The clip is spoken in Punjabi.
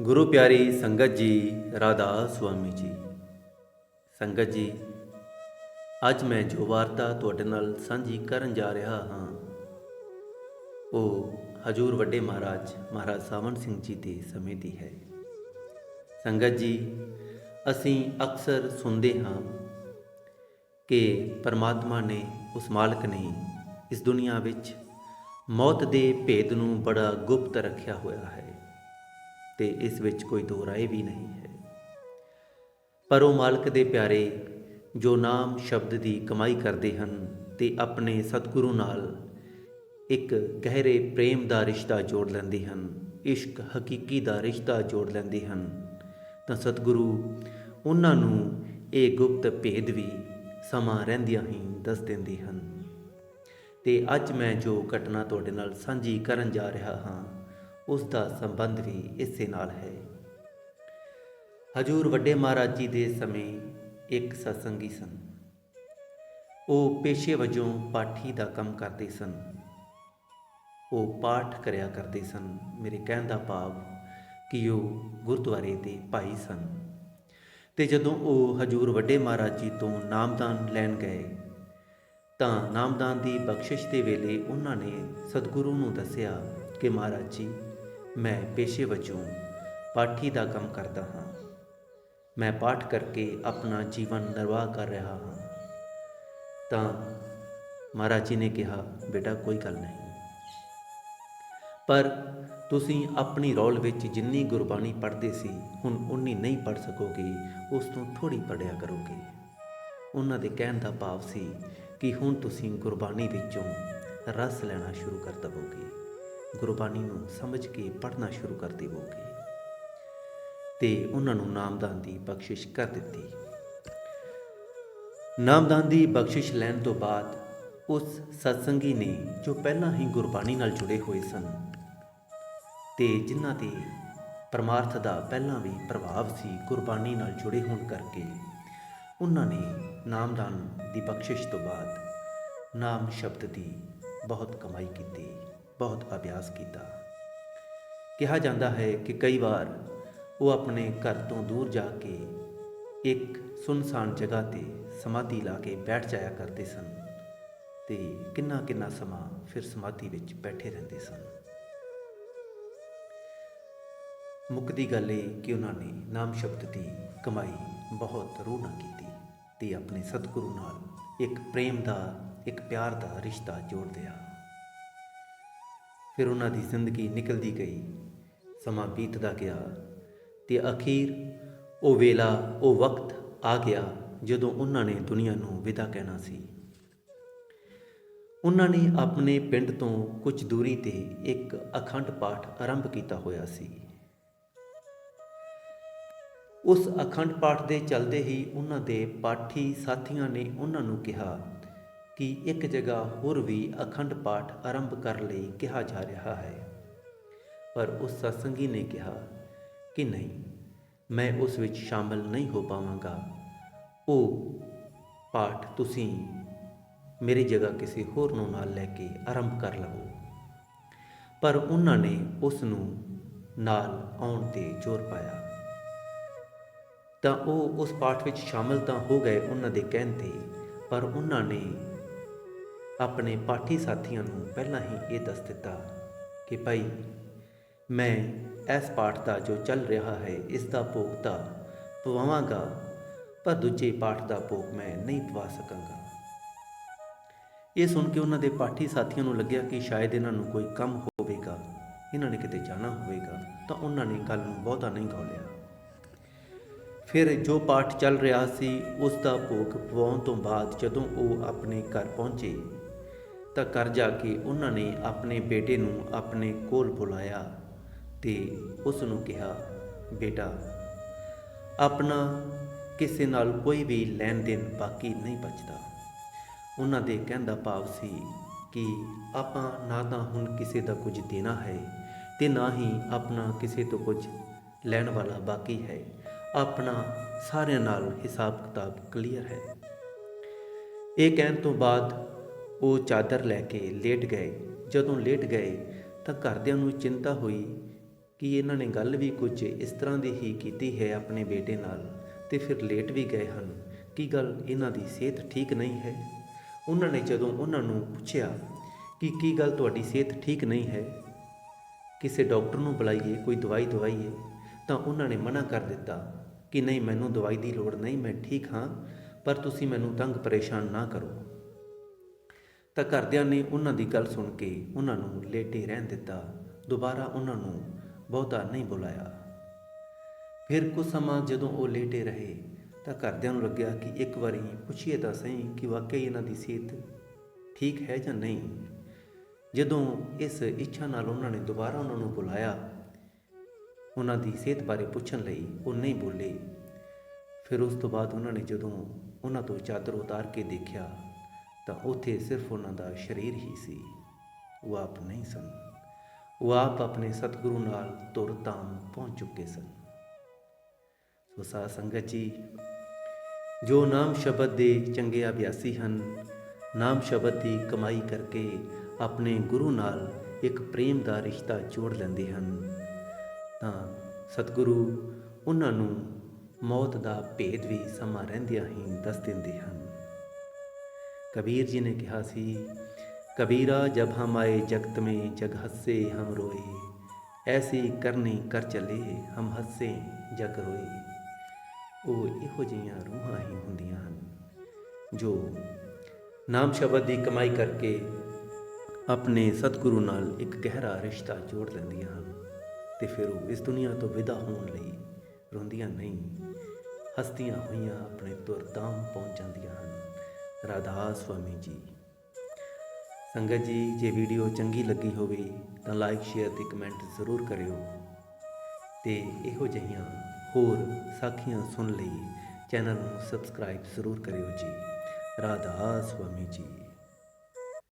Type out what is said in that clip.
ਗੁਰੂ ਪਿਆਰੀ ਸੰਗਤ ਜੀ, ਰਾਧਾ ਸੁਆਮੀ ਜੀ। ਸੰਗਤ ਜੀ, ਅੱਜ ਮੈਂ ਜੋ ਵਾਰਤਾ ਤੁਹਾਡੇ ਨਾਲ ਸਾਂਝੀ ਕਰਨ ਜਾ ਰਿਹਾ ਹਾਂ, ਉਹ ਹਜੂਰ ਵੱਡੇ ਮਹਾਰਾਜ ਮਹਾਰਾਜ ਸਾਵਣ ਸਿੰਘ ਜੀ ਦੇ ਸਮੇਂ ਦੀ ਹੈ। ਸੰਗਤ ਜੀ, ਅਸੀਂ ਅਕਸਰ ਸੁਣਦੇ ਹਾਂ ਕਿ ਪਰਮਾਤਮਾ ਨੇ ਉਸ ਮਾਲਕ ਨੇ ਇਸ ਦੁਨੀਆ ਵਿੱਚ ਮੌਤ ਦੇ ਭੇਦ ਨੂੰ ਬੜਾ ਗੁਪਤ ਰੱਖਿਆ ਹੋਇਆ ਹੈ। ਤੇ ਇਸ ਵਿੱਚ ਕੋਈ ਦੋ ਰਾਏ ਵੀ ਨਹੀਂ ਹੈ। ਪਰ ਉਹ ਮਾਲਕ ਦੇ ਪਿਆਰੇ ਜੋ ਨਾਮ ਸ਼ਬਦ ਦੀ ਕਮਾਈ ਕਰਦੇ ਹਨ ਤੇ ਆਪਣੇ ਸਤਿਗੁਰੂ ਨਾਲ ਇੱਕ ਗਹਿਰੇ ਪ੍ਰੇਮ ਦਾ ਰਿਸ਼ਤਾ ਜੋੜ ਲੈਂਦੇ ਹਨ, ਇਸ਼ਕ ਹਕੀਕੀ ਦਾ ਰਿਸ਼ਤਾ ਜੋੜ ਲੈਂਦੇ ਹਨ, ਤਾਂ ਸਤਿਗੁਰੂ ਉਹਨਾਂ ਨੂੰ ਇਹ ਗੁਪਤ ਭੇਦ ਵੀ ਸਮਾਂ ਰਹਿੰਦਿਆਂ ਹੀ ਦੱਸ ਦਿੰਦੇ ਹਨ। ਤੇ ਅੱਜ ਮੈਂ ਜੋ ਘਟਨਾ ਤੁਹਾਡੇ ਨਾਲ ਸਾਂਝੀ ਕਰਨ ਜਾ ਰਿਹਾ ਹਾਂ ਉਸ ਦਾ ਸੰਬੰਧ ਵੀ ਇਸੇ ਨਾਲ ਹੈ। ਹਜੂਰ ਵੱਡੇ ਮਹਾਰਾਜ ਜੀ ਦੇ ਸਮੇਂ ਇੱਕ ਸਤਸੰਗੀ ਸਨ। ਉਹ ਪੇਸ਼ੇ ਵਜੋਂ ਪਾਠੀ ਦਾ ਕੰਮ ਕਰਦੇ ਸਨ। ਉਹ ਪਾਠ ਕਰਿਆ ਕਰਦੇ ਸਨ। ਮੇਰੇ ਕਹਿਣ ਦਾ ਭਾਵ ਕਿ ਉਹ ਗੁਰਦੁਆਰੇ ਦੇ ਭਾਈ ਸਨ। ਤੇ ਜਦੋਂ ਉਹ ਹਜੂਰ ਵੱਡੇ ਮਹਾਰਾਜ ਜੀ ਤੋਂ ਨਾਮਦਾਨ ਲੈਣ ਗਏ, ਤਾਂ ਨਾਮਦਾਨ ਦੀ ਬਖਸ਼ਿਸ਼ ਦੇ ਵੇਲੇ ਉਹਨਾਂ ਨੇ ਸਤਿਗੁਰੂ ਨੂੰ ਦੱਸਿਆ ਕਿ ਮਹਾਰਾਜ ਜੀ ਮੈਂ ਪੇਸ਼ੇ ਵਜੋਂ ਪਾਠੀ ਦਾ ਕੰਮ ਕਰਦਾ ਹਾਂ। ਮੈਂ ਪਾਠ ਕਰਕੇ ਆਪਣਾ ਜੀਵਨ ਨਿਰਵਾਹ ਕਰ ਰਿਹਾ ਹਾਂ। ਤਾਂ ਮਹਾਰਾਜ ਜੀ ਨੇ ਕਿਹਾ, ਬੇਟਾ, ਕੋਈ ਗੱਲ ਨਹੀਂ। ਪਰ ਤੁਸੀਂ ਆਪਣੀ ਰੌਲ ਵਿੱਚ ਜਿੰਨੀ ਗੁਰਬਾਣੀ ਪੜ੍ਹਦੇ ਸੀ, ਹੁਣ ਉਨੀ ਨਹੀਂ ਪੜ੍ਹ ਸਕੋਗੇ। ਉਸ ਤੋਂ ਥੋੜੀ ਪੜਿਆ ਕਰੋਗੇ। ਉਹਨਾਂ ਦੇ ਕਹਿਣ ਦਾ ਭਾਵ ਸੀ ਕਿ ਹੁਣ ਤੁਸੀਂ ਗੁਰਬਾਣੀ ਵਿੱਚੋਂ ਰਸ ਲੈਣਾ ਸ਼ੁਰੂ ਕਰ ਦਵੋਗੇ। ਗੁਰਬਾਣੀ ਨੂੰ ਸਮਝ ਕੇ ਪੜ੍ਹਨਾ ਸ਼ੁਰੂ ਕਰ ਦੇਵੋਗੇ ਤੇ ਉਹਨਾਂ ਨੂੰ ਨਾਮਦਾਨ ਦੀ ਬਖਸ਼ਿਸ਼ ਕਰ ਦਿੱਤੀ। ਨਾਮਦਾਨ ਦੀ ਬਖਸ਼ਿਸ਼ ਲੈਣ ਤੋਂ ਬਾਅਦ ਉਸ ਸਤਸੰਗੀ ਨੇ ਜੋ ਪਹਿਲਾਂ ਹੀ ਗੁਰਬਾਣੀ ਨਾਲ ਜੁੜੇ ਹੋਏ ਸਨ, ਤੇ ਜਿਨ੍ਹਾਂ ਦੇ ਪਰਮਾਰਥ ਦਾ ਪਹਿਲਾਂ ਵੀ ਪ੍ਰਭਾਵ ਸੀ ਗੁਰਬਾਣੀ ਨਾਲ ਜੁੜੇ ਹੋਣ ਕਰਕੇ, ਉਹਨਾਂ ਨੇ ਨਾਮਦਾਨ ਦੀ ਬਖਸ਼ਿਸ਼ ਤੋਂ ਬਾਅਦ ਨਾਮ ਸ਼ਬਦ ਦੀ ਬਹੁਤ ਕਮਾਈ ਕੀਤੀ। ਬਹੁਤ ਅਭਿਆਸ ਕੀਤਾ। ਕਿਹਾ ਜਾਂਦਾ ਹੈ ਕਿ ਕਈ ਵਾਰ ਉਹ ਆਪਣੇ ਘਰ ਤੋਂ ਦੂਰ ਜਾ ਕੇ ਇੱਕ ਸੁਨਸਾਨ ਜਗ੍ਹਾ ਤੇ ਸਮਾਧੀ ਲਾ ਕੇ ਬੈਠ ਜਾਇਆ ਕਰਦੇ ਸਨ ਤੇ ਕਿੰਨਾ ਕਿੰਨਾ ਸਮਾਂ ਫਿਰ ਸਮਾਧੀ ਵਿੱਚ ਬੈਠੇ ਰਹਿੰਦੇ ਸਨ। ਮੁੱਕਦੀ ਗੱਲ ਇਹ ਕਿ ਉਹਨਾਂ ਨੇ ਨਾਮ ਸ਼ਬਦ ਦੀ ਕਮਾਈ ਬਹੁਤ ਰੂਹ ਨਾਲ ਕੀਤੀ ਤੇ ਆਪਣੇ ਸਤਿਗੁਰੂ ਨਾਲ ਇੱਕ ਪ੍ਰੇਮ ਦਾ, ਇੱਕ ਪਿਆਰ ਦਾ ਰਿਸ਼ਤਾ ਜੋੜ ਲਿਆ। ਫਿਰ ਉਹਨਾਂ ਦੀ ਜ਼ਿੰਦਗੀ ਨਿਕਲਦੀ ਗਈ। ਸਮਾਂ ਬੀਤਦਾ ਗਿਆ ਤੇ ਅਖੀਰ ਉਹ ਵੇਲਾ, ਉਹ ਵਕਤ ਆ ਗਿਆ ਜਦੋਂ ਉਹਨਾਂ ਨੇ ਦੁਨੀਆ ਨੂੰ ਵਿਦਾ ਕਹਿਣਾ ਸੀ। ਉਹਨਾਂ ਨੇ ਆਪਣੇ ਪਿੰਡ ਤੋਂ ਕੁਝ ਦੂਰੀ ਤੇ ਇੱਕ ਅਖੰਡ ਪਾਠ ਆਰੰਭ ਕੀਤਾ ਹੋਇਆ ਸੀ। ਉਸ ਅਖੰਡ ਪਾਠ ਦੇ ਚੱਲਦੇ ਹੀ ਉਹਨਾਂ ਦੇ ਪਾਠੀ ਸਾਥੀਆਂ ਨੇ ਉਹਨਾਂ ਨੂੰ ਕਿਹਾ ਕਿ ਇੱਕ ਜਗ੍ਹਾ ਹੋਰ ਵੀ ਅਖੰਡ ਪਾਠ ਆਰੰਭ ਕਰ ਲਈ ਕਿਹਾ ਜਾ ਰਿਹਾ ਹੈ। ਪਰ ਉਸ ਸਤਸੰਗੀ ਨੇ ਕਿਹਾ ਕਿ ਨਹੀਂ, ਮੈਂ ਉਸ ਵਿੱਚ ਸ਼ਾਮਲ ਨਹੀਂ ਹੋ ਪਾਵਾਂਗਾ। ਉਹ ਪਾਠ ਤੁਸੀਂ ਮੇਰੀ ਜਗ੍ਹਾ ਕਿਸੇ ਹੋਰ ਨੂੰ ਨਾਲ ਲੈ ਕੇ ਆਰੰਭ ਕਰ ਲਵੋ। ਪਰ ਉਹਨਾਂ ਨੇ ਉਸ ਨੂੰ ਨਾਲ ਆਉਣ ਤੇ ਜ਼ੋਰ ਪਾਇਆ। ਤਾਂ ਉਹ ਉਸ ਪਾਠ ਵਿੱਚ ਸ਼ਾਮਲ ਤਾਂ ਹੋ ਗਏ ਉਹਨਾਂ ਦੇ ਕਹਿਣ ਤੇ, ਪਰ ਉਹਨਾਂ ਨੇ ਆਪਣੇ ਪਾਠੀ ਸਾਥੀਆਂ ਨੂੰ ਪਹਿਲਾਂ ਹੀ ਇਹ ਦੱਸ ਦਿੱਤਾ ਕਿ ਭਾਈ, ਮੈਂ ਇਸ ਪਾਠ ਦਾ ਜੋ ਚੱਲ ਰਿਹਾ ਹੈ, ਇਸ ਦਾ ਭੋਗ ਤਾਂ ਪਵਾਵਾਂਗਾ, ਪਰ ਦੂਜੇ ਪਾਠ ਦਾ ਭੋਗ ਮੈਂ ਨਹੀਂ ਪਵਾ ਸਕਾਂਗਾ। ਇਹ ਸੁਣ ਕੇ ਉਹਨਾਂ ਦੇ ਪਾਠੀ ਸਾਥੀਆਂ ਨੂੰ ਲੱਗਿਆ ਕਿ ਸ਼ਾਇਦ ਇਹਨਾਂ ਨੂੰ ਕੋਈ ਕੰਮ ਹੋਵੇਗਾ, ਇਹਨਾਂ ਨੇ ਕਿਤੇ ਜਾਣਾ ਹੋਵੇਗਾ, ਤਾਂ ਉਹਨਾਂ ਨੇ ਗੱਲ ਨੂੰ ਬਹੁਤਾ ਨਹੀਂ ਗੌਲਿਆ ਫਿਰ ਜੋ ਪਾਠ ਚੱਲ ਰਿਹਾ ਸੀ, ਉਸ ਦਾ ਭੋਗ ਪਵਾਉਣ ਤੋਂ ਬਾਅਦ ਜਦੋਂ ਉਹ ਆਪਣੇ ਘਰ ਪਹੁੰਚੇ ਤਾਂ ਘਰ ਜਾ ਕੇ ਉਹਨਾਂ ਨੇ ਆਪਣੇ ਬੇਟੇ ਨੂੰ ਆਪਣੇ ਕੋਲ ਬੁਲਾਇਆ ਤੇ ਉਸ ਨੂੰ ਕਿਹਾ, ਬੇਟਾ, ਆਪਣਾ ਕਿਸੇ ਨਾਲ ਕੋਈ ਵੀ ਲੈਣ ਦੇਣ ਬਾਕੀ ਨਹੀਂ ਬਚਦਾ। ਉਹਨਾਂ ਦੇ ਕਹਿਣ ਦਾ ਭਾਵ ਸੀ ਕਿ ਆਪਾਂ ਨਾ ਤਾਂ ਹੁਣ ਕਿਸੇ ਦਾ ਕੁਝ ਦੇਣਾ ਹੈ ਤੇ ਨਾ ਹੀ ਆਪਣਾ ਕਿਸੇ ਤੋਂ ਕੁਝ ਲੈਣ ਵਾਲਾ ਬਾਕੀ ਹੈ। ਆਪਣਾ ਸਾਰਿਆਂ ਨਾਲ ਹਿਸਾਬ ਕਿਤਾਬ ਕਲੀਅਰ ਹੈ। ਇਹ ਕਹਿਣ ਤੋਂ ਬਾਅਦ ਉਹ ਚਾਦਰ ਲੈ ਕੇ ਲੇਟ ਗਏ। ਜਦੋਂ ਲੇਟ ਗਏ ਤਾਂ ਘਰਦਿਆਂ ਨੂੰ ਚਿੰਤਾ ਹੋਈ ਕਿ ਇਹਨਾਂ ਨੇ ਗੱਲ ਵੀ ਕੁਝ ਇਸ ਤਰ੍ਹਾਂ ਦੀ ਹੀ ਕੀਤੀ ਹੈ ਆਪਣੇ ਬੇਟੇ ਨਾਲ ਤੇ ਫਿਰ ਲੇਟ ਵੀ ਗਏ ਹਨ। ਕੀ ਗੱਲ ਇਹਨਾਂ ਦੀ ਸਿਹਤ ਠੀਕ ਨਹੀਂ ਹੈ? ਉਹਨਾਂ ਨੇ ਜਦੋਂ ਉਹਨਾਂ ਨੂੰ ਪੁੱਛਿਆ ਕਿ ਕੀ ਗੱਲ ਤੁਹਾਡੀ ਸਿਹਤ ਠੀਕ ਨਹੀਂ ਹੈ, ਕਿਸੇ ਡਾਕਟਰ ਨੂੰ ਬੁਲਾਈਏ, ਕੋਈ ਦਵਾਈ ਦਵਾਈਏ, ਤਾਂ ਉਹਨਾਂ ਨੇ ਮਨਾ ਕਰ ਦਿੱਤਾ ਕਿ ਨਹੀਂ, ਮੈਨੂੰ ਦਵਾਈ ਦੀ ਲੋੜ ਨਹੀਂ, ਮੈਂ ਠੀਕ ਹਾਂ, ਪਰ ਤੁਸੀਂ ਮੈਨੂੰ ਤੰਗ ਪਰੇਸ਼ਾਨ ਨਾ ਕਰੋ। ਤਾਂ ਘਰਦਿਆਂ ਨੇ ਉਹਨਾਂ ਦੀ ਗੱਲ ਸੁਣ ਕੇ ਉਹਨਾਂ ਨੂੰ ਲੇਟੇ ਰਹਿਣ ਦਿੱਤਾ। ਦੁਬਾਰਾ ਉਹਨਾਂ ਨੂੰ ਬਹੁਤਾ ਨਹੀਂ ਬੁਲਾਇਆ। ਫਿਰ ਕੁਝ ਸਮਾਂ ਜਦੋਂ ਉਹ ਲੇਟੇ ਰਹੇ, ਤਾਂ ਘਰਦਿਆਂ ਨੂੰ ਲੱਗਿਆ ਕਿ ਇੱਕ ਵਾਰੀ ਪੁੱਛੀਏ ਤਾਂ ਸਹੀ ਕਿ ਵਾਕਈ ਇਹਨਾਂ ਦੀ ਸਿਹਤ ਠੀਕ ਹੈ ਜਾਂ ਨਹੀਂ। ਜਦੋਂ ਇਸ ਇੱਛਾ ਨਾਲ ਉਹਨਾਂ ਨੇ ਦੁਬਾਰਾ ਉਹਨਾਂ ਨੂੰ ਬੁਲਾਇਆ, ਉਹਨਾਂ ਦੀ ਸਿਹਤ ਬਾਰੇ ਪੁੱਛਣ ਲਈ ਉਹ ਨਹੀਂ ਬੋਲੇ। ਫਿਰ ਉਸ ਤੋਂ ਬਾਅਦ ਉਹਨਾਂ ਨੇ ਜਦੋਂ ਉਹਨਾਂ ਤੋਂ ਚਾਦਰ ਉਤਾਰ ਕੇ ਦੇਖਿਆ ਤਾਂ ਉੱਥੇ ਸਿਰਫ ਉਹਨਾਂ ਦਾ ਸਰੀਰ ਹੀ ਸੀ। ਉਹ ਆਪ ਨਹੀਂ ਸਨ। ਉਹ ਆਪ ਆਪਣੇ ਸਤਿਗੁਰੂ ਨਾਲ ਤੁਰ ਤਾਮ ਪਹੁੰਚ ਚੁੱਕੇ ਸਨ। ਸੋ ਸਾਧ ਸੰਗਤ ਜੀ, ਜੋ ਨਾਮ ਸ਼ਬਦ ਦੇ ਚੰਗੇ ਅਭਿਆਸੀ ਹਨ, ਨਾਮ ਸ਼ਬਦ ਦੀ ਕਮਾਈ ਕਰਕੇ ਆਪਣੇ ਗੁਰੂ ਨਾਲ ਇੱਕ ਪ੍ਰੇਮ ਦਾ ਰਿਸ਼ਤਾ ਜੋੜ ਲੈਂਦੇ ਹਨ, ਤਾਂ ਸਤਿਗੁਰੂ ਉਹਨਾਂ ਨੂੰ ਮੌਤ ਦਾ ਭੇਦ ਵੀ ਸਮਾਂ ਰਹਿੰਦਿਆਂ ਹੀ ਦੱਸ ਦਿੰਦੇ ਹਨ। कबीर जी ने कहा सी कबीरा जब हम आए जगत में जग हंसे हम रोए ऐसी करनी कर चले हम हंसे जग रोए ਉਹ ਇਹੋ ਜਿਹੀਆਂ ਰੂਹਾਂ ਹੀ ਹੁੰਦੀਆਂ ਹਨ ਜੋ ਨਾਮ ਸ਼ਬਦ ਦੀ ਕਮਾਈ ਕਰਕੇ ਆਪਣੇ ਸਤਿਗੁਰੂ ਨਾਲ ਇੱਕ ਗਹਿਰਾ ਰਿਸ਼ਤਾ ਜੋੜ ਲੈਂਦੀਆਂ ਹਨ ਤੇ ਫਿਰ ਉਹ ਇਸ ਦੁਨੀਆ ਤੋਂ ਵਿਦਾ ਹੋਣ ਲਈ ਰੋਂਦੀਆਂ ਨਹੀਂ ਹਸਤੀਆਂ ਹੋਈਆਂ ਆਪਣੇ ਤੁਰਦਾਮ ਪਹੁੰਚ ਜਾਂਦੀਆਂ ਹਨ ਰਾਧਾ ਸੁਆਮੀ ਜੀ। ਸੰਗਤ ਜੀ, ਜੇ ਵੀਡੀਓ ਚੰਗੀ ਲੱਗੀ ਹੋਵੇ ਤਾਂ ਲਾਈਕ ਸ਼ੇਅਰ ਤੇ ਕਮੈਂਟ ਜ਼ਰੂਰ ਕਰਿਓ। ਤੇ ਇਹੋ ਜਿਹੀਆਂ ਹੋਰ ਸਾਖੀਆਂ ਸੁਣ ਲਈ ਚੈਨਲ ਨੂੰ ਸਬਸਕ੍ਰਾਈਬ ਜ਼ਰੂਰ ਕਰਿਓ ਜੀ। ਰਾਧਾ ਸੁਆਮੀ ਜੀ।